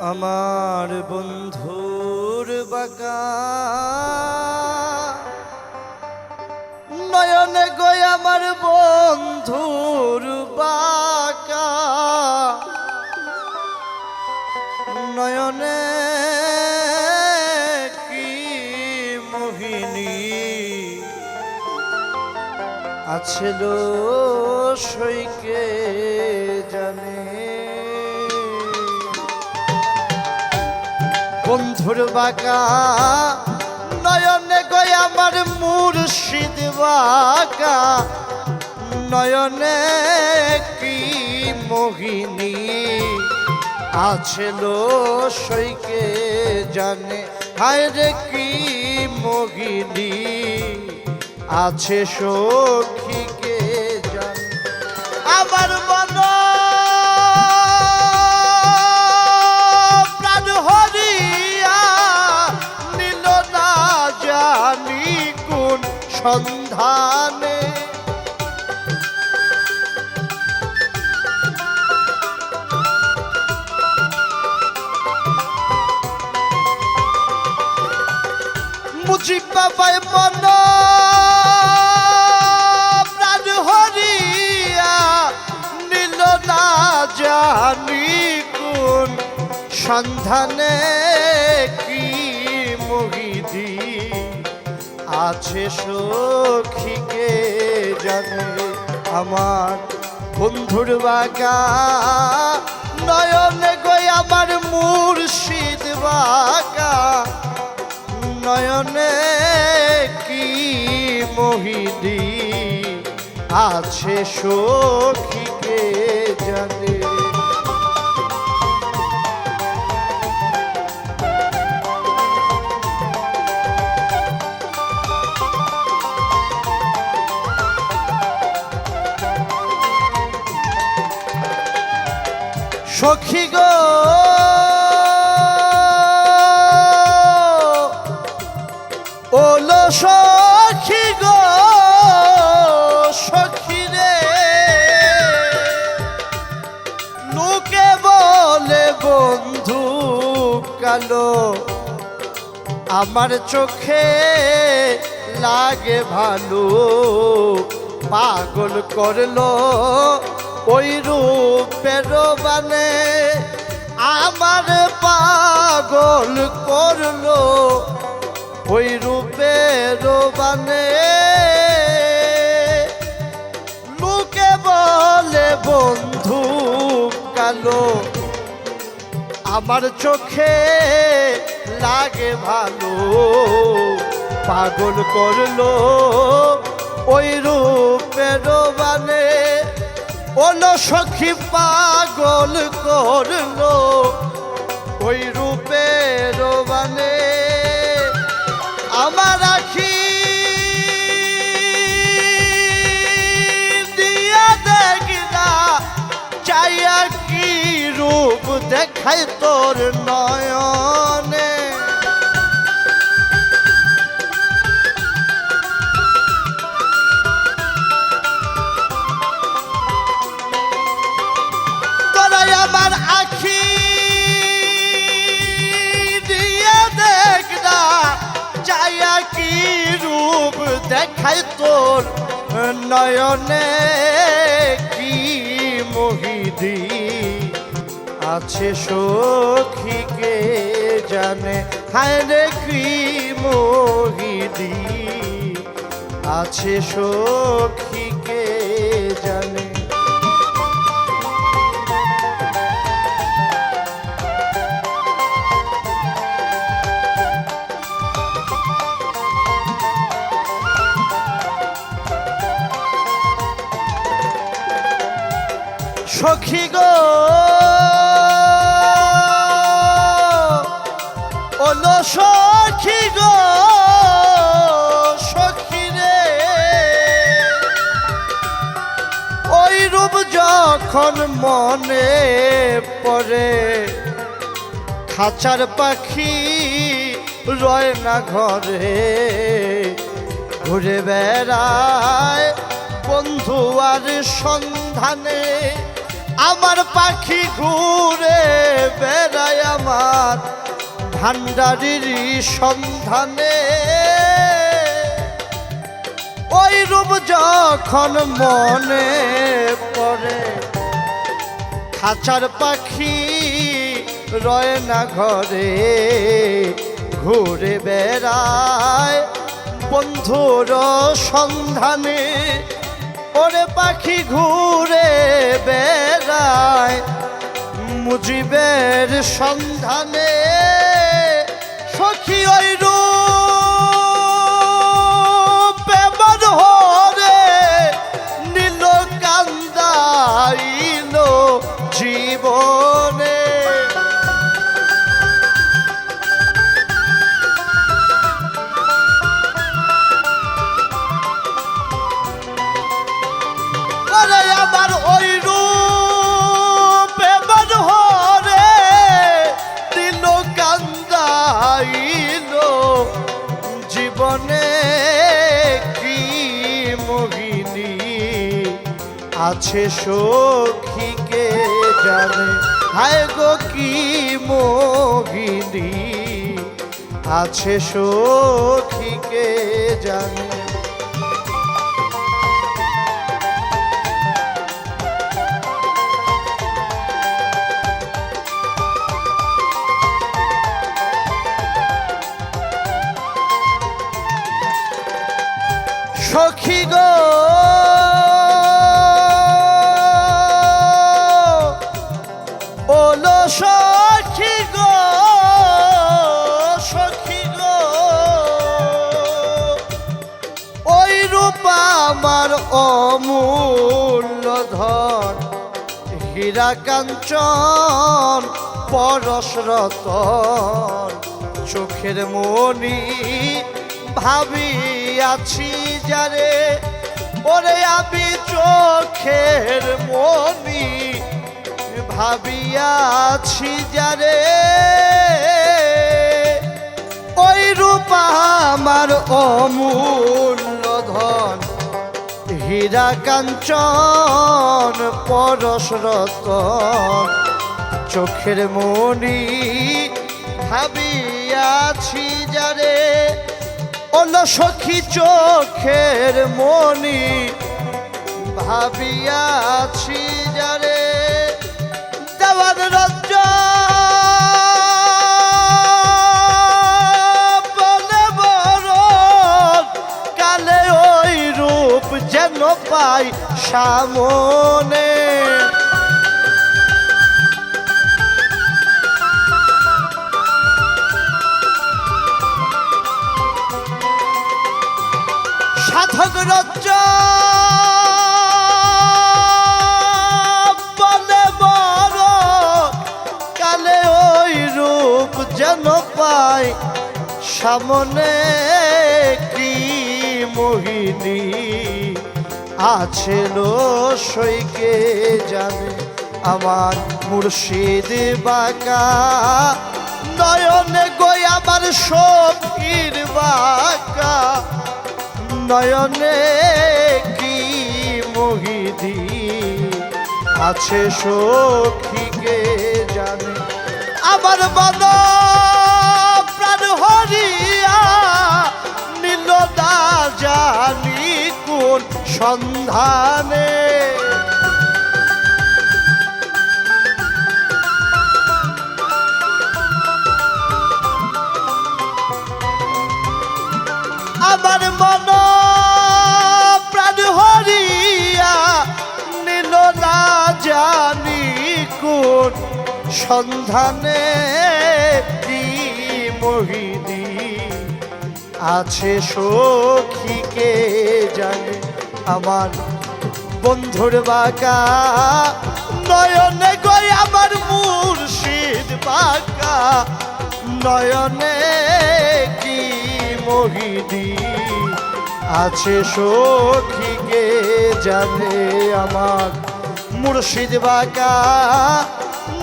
আমার বন্ধুর বাঁকা। নয়নে গই আমার বন্ধুর বাঁকা। নয়নে কি মোহিনী আছিল সইকে বন্ধুর বাঁকা নয়নে গয় আমার মুর্শিদ বাঁকা নয়নে কি মোহিনী আছিল সইকে জানে হায় রে কি মোহিনী আছে সখীকে জানে। আমার সন্ধানে। মুজি বাবাই মন জানি কোন সন্ধানে। আছে সখীকে জানে আমার বন্ধুর বাগা। নয়নে গই আমার মুর্শিদ বাগা। নয়নে কি মোহিনী আছে সখীকে জানে সখী গো। ওলো সখী গো, সখী রে। লোকে বলে বন্ধু কালো, আমার চোখে লাগে ভালো, পাগল করল ওই রূপের বানে আমার পাগল করল। ওই রূপের বানে লোকে বলে, বন্ধু কালো, আমার চোখে লাগে ভালো। পাগল করল ওই রূপের বানে ওলো সখী পাগল করল, ওই রূপের বানে আমার আখি দিয়া দেখিনা চাইয়া কি রূপ দেখাই তোর নয়নে। দেখাই তোর নয়নে কি মোহিদি আছে সখীকে জানে? হায় কি মোহিদি আছে সখীকে ওলো সখী গো, সখী রে। ওই রূপ যখন মনে পড়ে, খাঁচার পাখি রয় না ঘরে। ঘুরে বেড়ায় বন্ধু আর সন্ধানে, আমার পাখি ঘুরে বেড়ায় আমার ভান্ডারির সন্ধানে, ওই রূপ যখন মনে পড়ে, খাঁচার পাখি রয় না ঘরে, ঘুরে বেড়ায় বন্ধুর সন্ধানে। ওরে পাখি ঘুরে বেড়ায় মুজিবের সন্ধানে। আছে সখীকে জানে? হায় গো কি মোহিনী। আছে সখীকে জানে? সখী গো আমার অমূল্য ধন হীরা কাঞ্চন পরশ রতন। চোখের মনি ভাবিয়াছি যারে, ওরে আমি চোখের মনি ভাবিয়াছি যারে। ওই রূপা আমার অমূল্য ধন হীরা কাঞ্চন, পরশ রতন। চোখের মনি ভাবিয়াছি যারে অন্য সখী চোখের মনি ভাবিয়াছি যারে। দেওয়ার রজ্জ পাই সামনে। সাধক রজ্জ সামনে কি মোহিনী আছে লো সইকে জানে? আমার মুর্শিদ বাঁকা। নয়নে গই আমার সফির বাঁকা। নয়নে কি মোহিদি আছে সখীকে জানে? আমার মন সন্ধানে। আমার মন প্রাণ হরিয়া নীল জানি কোন সন্ধানে। মোহিনী আছে সখীকে জানে? আমার বন্ধুর বাঁকা। নয়নে গই আমার মুর্শিদ বাঁকা। নয়নে কি মোহিনী আছে সখীকে জানে আমার মুর্শিদ বাঁকা?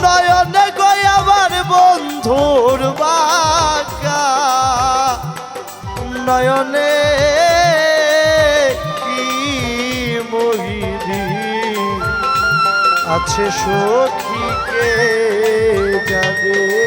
নয়নে গই আমার বন্ধুর বাঁকা। নয়নে আছে সখীকে যাবে